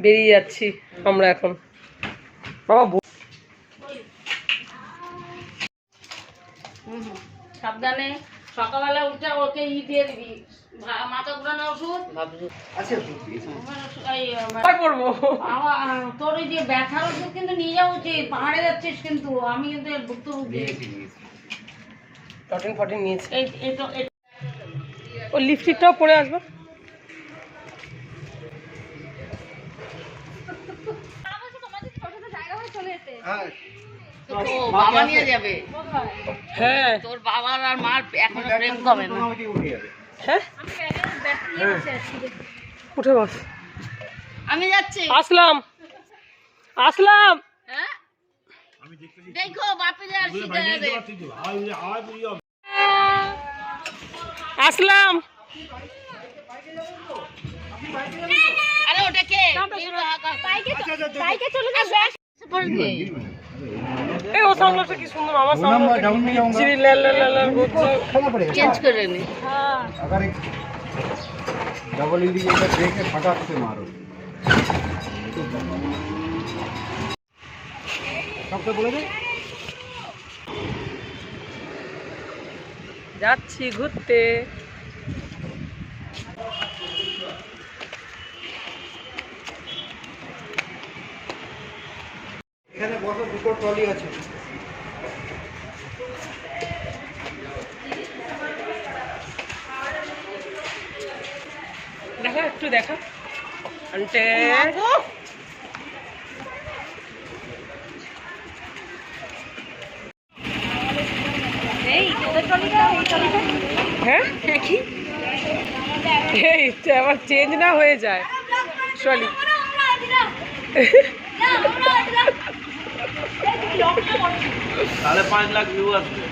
বেরিয়ে যাচ্ছি আমরা এখন। বাবা। সাবধানে। সকালবেলা উঠে ওকে ই দিয়ে দিবি। মাথা ঘুরানো ওষুধ। বাবা, তোর ওই যে ব্যথার ওষুধ কিন্তু নিয়ে যাওয়া উচিত। পাহাড়ে যাচ্ছিস কিন্তু। আমি কিন্তু এর ভুক্তভোগী। টটিন ফটিন নিয়েছি। এই এটা- ও লিপস্টিকটাও পরে আসব? বাবা নিয়ে যাবে হ্যাঁ। তোর বাবার আর মার এখনও প্রেম কবে না। হ্যাঁ? উঠে বস। আমি যাচ্ছি। আসলাম। আসলাম। হ্যাঁ? দেখো আসলাম। আরে ওটা কে? বাইকে চলে যাবে এই ও সামলাটা কি সুন্দর আমার সামলাটা চিরি লাল লাল লাল লাল করছে চেঞ্জ করে নি अगर एक डबल इंडिकेटर दे के फटाक से मारो सबसे बोले दे যাচ্ছি ঘুরতে দুটো ট্রলি আছে। দেখা একটু দেখা। হ্যাঁ এই আবার চেঞ্জ না হয়ে যায়। চলি। সাড়ে পাঁচ লাখ ভিউ আসবে।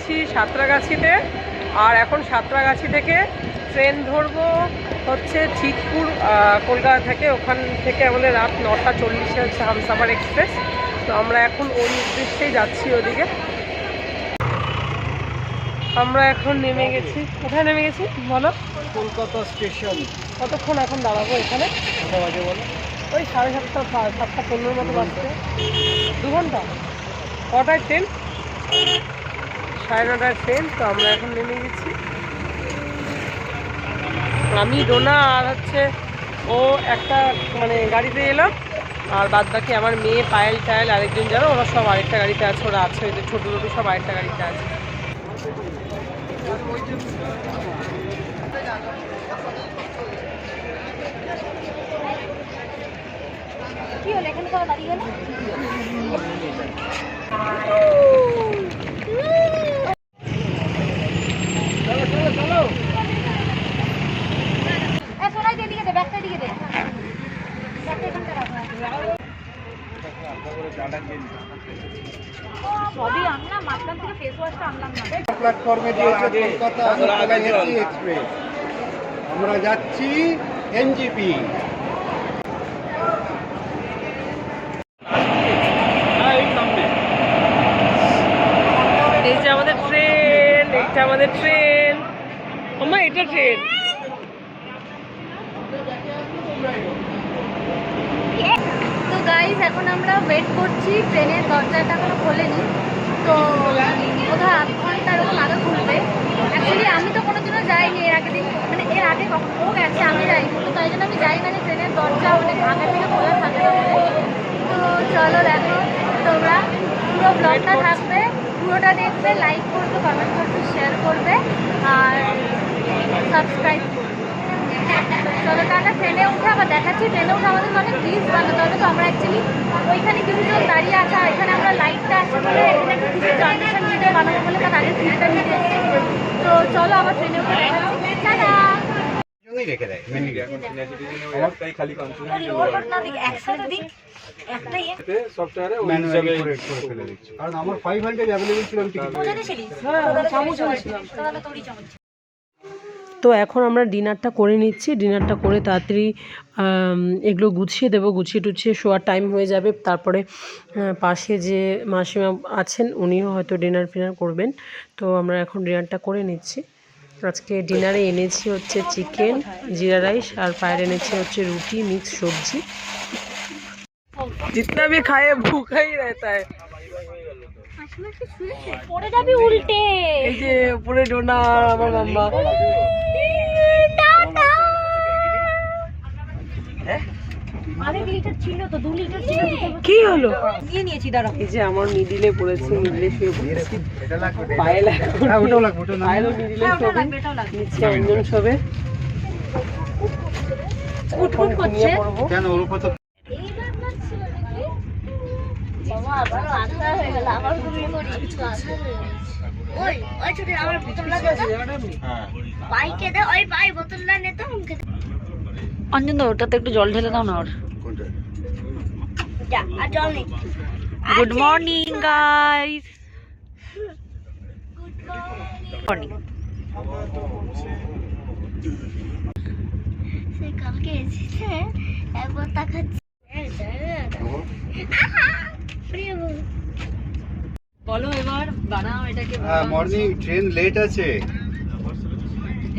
গেছি সাঁতরাগাছিতে। আর এখন সাঁতরাগাছি থেকে ট্রেন ধরবো হচ্ছে চিতপুর কলকাতা থেকে। ওখান থেকে আমাদের রাত নটা চল্লিশে হচ্ছে হামসাফার এক্সপ্রেস। তো আমরা এখন ওই উদ্দেশ্যেই যাচ্ছি ওদিকে। আমরা এখন নেমে গেছি। কোথায় নেমে গেছি? বলো। কলকাতা স্টেশন। কতক্ষণ এখন দাঁড়াবো এখানে? বাজে বলো? ওই সাড়ে সাতটা সাতটা পনেরোর মতো বাজছে। দু ঘণ্টা? কটায় ট্রেন? নটায় ট্রেন তো আমরা এখন নেমে গেছি। আমি ডোনা আর হচ্ছে ও একটা মানে গাড়িতে এলাম, আর বাদ বাকি আমার মেয়ে, পায়েল টায়েল আরেকজন যারা, ওরা সব আরেকটা গাড়িতে আছে, ওরা আছে, ওই যে ছোটো ছোটো সব আরেকটা গাড়িতে আছে। সবই মাঝখান থেকে ফেস ওয়াশটা আনলাম না প্ল্যাটফর্মে দিয়েছে কলকাতা এক্সপ্রেস আমরা যাচ্ছি এনজিপি আমাদের ট্রেন এইটা আমাদের ট্রেন আমার এটা ট্রেন তো গাইজ এখন আমরা ওয়েট করছি ট্রেনের দরজাটা এখনও খোলেনি। তো বোধহয় আধ ঘণ্টা এরকম আগে খুলবে অ্যাকচুয়ালি আমি তো কোনোদিনও যাইনি, এর আগে দিন মানে এর আগে কখন ও গেছে, আমি যাইনি। তো তাই জন্য আমি যাই না যে ট্রেনের দরজা অনেক আগে থেকে খোলা থাকে না। তো চলো দেখো তোমরা। পুরো ব্লগটা থাকবে, পুরোটা দেখবে লাইক করবে কমেন্ট করবে শেয়ার করবে, আর সাবস্ক্রাইব করবে। চলো টাটা অ্যাকচুয়ালি ওইখানে কিছু জন দাঁড়িয়ে আছে আর এখানে আমরা লাইটটা আছে বলে এখানে একটু কিছু ট্রানজেকশন ভিডিও বানাবো বলে তার আগে ফিল্টার নিয়ে এসেছি তো চলো আমার ট্রেনে উঠে দেখাচ্ছি টাটা! রেখে দেয় খালি একসাথে দিক একটাই সফটওয়্যারে ম্যানুয়ালি করে করে ফেলে দিচ্ছি। কারণ আমার ফাইভ হান্ড্রেড অ্যাভেলেবল ছিল আমি টিকিট তাহলে তোরই চামচ তো এখন আমরা ডিনারটা করে নিচ্ছি ডিনারটা করে তাড়াতাড়ি আম, এগুলো গুছিয়ে দেবো গুছিয়ে টুছিয়ে শোয়ার টাইম হয়ে যাবে তারপরে আহ, পাশে যে মাসিমা আছেন উনিও হয়তো ডিনার ফিনার করবেন তো আমরা এখন ডিনারটা করে নিচ্ছি আজকে ডিনারে এনেছি হচ্ছে চিকেন জিরা রাইস আর পায়ের এনেছি হচ্ছে রুটি মিক্স সবজি जितना भी खाए भूखा ही रहता है পড়ে যাবি উল্টে এই যে উপরে ডোনা আর আমার মাম্মা কি হলো? দিয়ে নিয়েছি দাঁড়া এই যে আমার মিডিলে পড়েছে মিডিলে শুয়ে পড়েছি। লাগবে পায়ে লাগবে। হ্যাঁ ওটাও লাগবে ওটা পায়েরও মিডিলে শোবে নিচে শোবে করছে। কেন ওর উপর তো বাবা আবার আন্ধার হয়ে গেল আবার ঘুমিয়ে পড়ি। ওই ওই ছোট আমার বোতলটা দে হ্যাঁ। বাইকে দে ওই বাই বোতলটা নে তো অঞ্জন দা ওটাতে একটু জল ঢেলে দাও না ওর। কোনটা যা আর জল নেই গুড মর্নিং গাইস মর্নিং সে কালকে এসেছে একবার তাকাচ্ছে বলো এবার বানাও এটাকে হ্যাঁ মর্নিং ट्रेन लेट আছে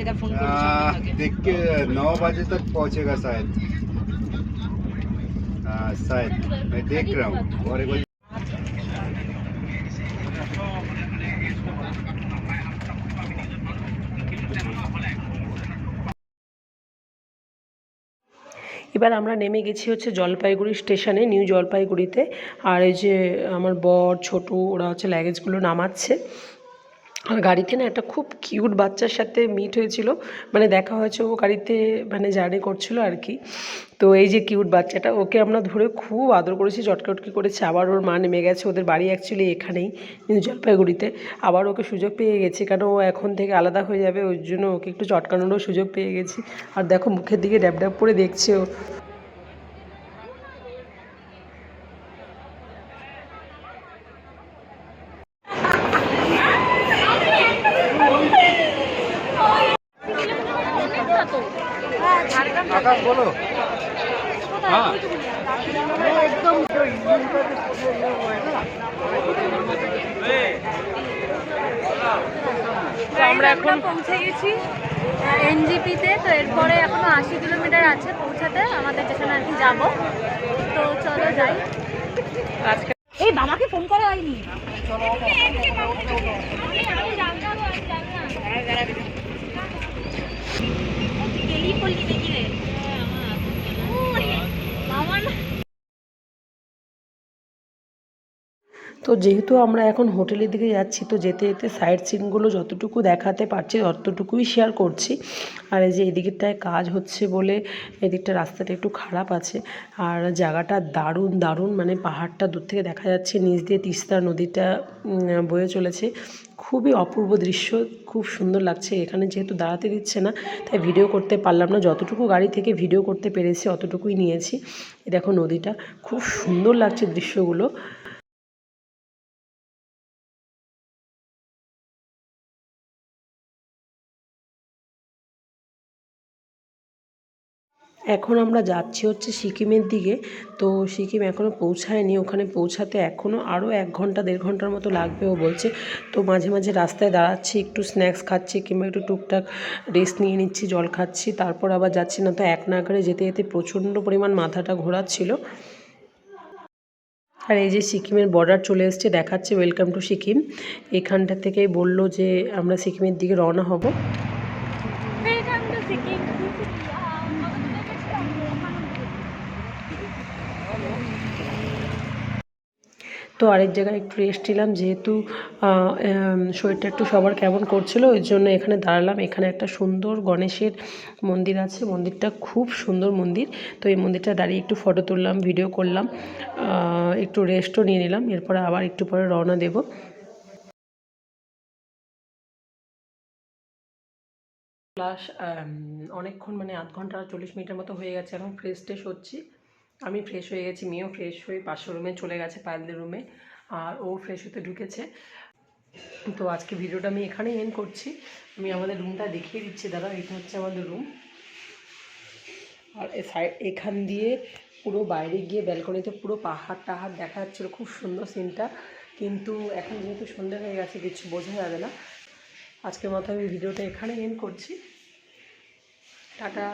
এটা ফোন आ, देख के नौ बजे तक पहुंचेगा शायद हाँ शायद मैं देख रहा हूँ और एक बार এবার আমরা নেমে গেছি হচ্ছে জলপাইগুড়ি স্টেশনে নিউ জলপাইগুড়িতে আর এই যে আমার বর ছোটু ওরা হচ্ছে লাগেজগুলো নামাচ্ছে আর গাড়িতে না একটা খুব কিউট বাচ্চার সাথে মিট হয়েছিল। মানে দেখা হয়েছে, ও গাড়িতে মানে জার্নি করছিল আর কি তো এই যে কিউট বাচ্চাটা, ওকে আমরা ধরে খুব আদর করেছি, চটকটকি করেছি আবার ওর মা নেমে গেছে। ওদের বাড়ি অ্যাকচুয়ালি এখানেই জলপাইগুড়িতে। আবার ওকে সুযোগ পেয়ে গেছি, কারণ ও এখন থেকে আলাদা হয়ে যাবে ওই জন্য ওকে একটু চটকানোরও সুযোগ পেয়ে গেছি। আর দেখো মুখের দিকে ড্যাব ড্যাব করে দেখছে ও। এখন পৌঁছে গেছি এনজিপিতে তো এরপরে এখনও আশি কিলোমিটার আছে পৌঁছাতে আমাদের যেখানে আর কি যাব। তো চলো যাই। আজকে এই বাবাকে ফোন করা হয়নি। তো যেহেতু আমরা এখন হোটেলের দিকে যাচ্ছি, তো যেতে যেতে সাইড সিনগুলো যতটুকু দেখাতে পারছি ততটুকুই শেয়ার করছি। আর এই যে এদিকটায় কাজ হচ্ছে বলে এদিকটা রাস্তাটা একটু খারাপ আছে। আর জায়গাটা দারুণ দারুণ মানে পাহাড়টা দূর থেকে দেখা যাচ্ছে, নিচ দিয়ে তিস্তা নদীটা বয়ে চলেছে। খুবই অপূর্ব দৃশ্য, খুব সুন্দর লাগছে। এখানে যেহেতু দাঁড়াতে দিচ্ছে না, তাই ভিডিও করতে পারলাম না। যতটুকু গাড়ি থেকে ভিডিও করতে পেরেছি, অতটুকুই নিয়েছি। দেখো নদীটা, খুব সুন্দর লাগছে দৃশ্যগুলো। এখন আমরা যাচ্ছি হচ্ছে সিকিমের দিকে। তো সিকিম এখনও পৌঁছায়নি। ওখানে পৌঁছাতে এখনও আরও এক ঘণ্টা, দেড় ঘণ্টার মতো লাগবে, ও বলছে। তো মাঝে মাঝে রাস্তায় দাঁড়াচ্ছি, একটু স্ন্যাক্স খাচ্ছি কিংবা একটু টুকটাক রেস্ট নিয়ে নিচ্ছি, জল খাচ্ছি। তারপর আবার যাচ্ছি না তো এক নাগারে যেতে যেতে প্রচণ্ড পরিমাণ মাথাটা ঘোরাচ্ছিল। আর এই যে সিকিমের বর্ডার চলে এসছে, দেখাচ্ছে ওয়েলকাম টু সিকিম। এখানটা থেকেই বলল যে আমরা সিকিমের দিকে রওনা হব। তো আরেক জায়গায় একটু রেস্ট নিলাম, যেহেতু শরীরটা একটু সবার কেমন করছিল, ওই জন্য এখানে দাঁড়ালাম। এখানে একটা সুন্দর গণেশের মন্দির আছে, মন্দিরটা খুব সুন্দর মন্দির। তো এই মন্দিরটা দাঁড়িয়ে একটু ফটো তুললাম ভিডিও করলাম একটু রেস্টও নিয়ে নিলাম, এরপরে আবার একটু পরে রওনা দেবো। প্লাস অনেকক্ষণ মানে আধ ঘণ্টা, চল্লিশ মিনিটের মতো হয়ে গেছে, এখন ফ্রেশ ট্রেশ হচ্ছি। আমি ফ্রেশ হয়ে গেছি, মেয়েও ফ্রেশ হয়ে পাশের রুমে চলে গেছে, পায়েলদের রুমে আর ও ফ্রেশ হতে ঢুকেছে। তো আজকে ভিডিওটা আমি এখানেই এন্ড করছি। আমি আমাদের রুমটা দেখিয়ে দিচ্ছি, দাদা, এটা হচ্ছে আমাদের রুম আর এখান দিয়ে পুরো বাইরে গিয়ে ব্যালকনিতে পুরো পাহাড় টাহাড় দেখা যাচ্ছিল, খুব সুন্দর সিনটা কিন্তু এখন যেহেতু সন্ধ্যা হয়ে গেছে, কিছু বোঝা যাবে না। আজকের মতো আমি ভিডিওটা এখানে এন্ড করছি। টাটা।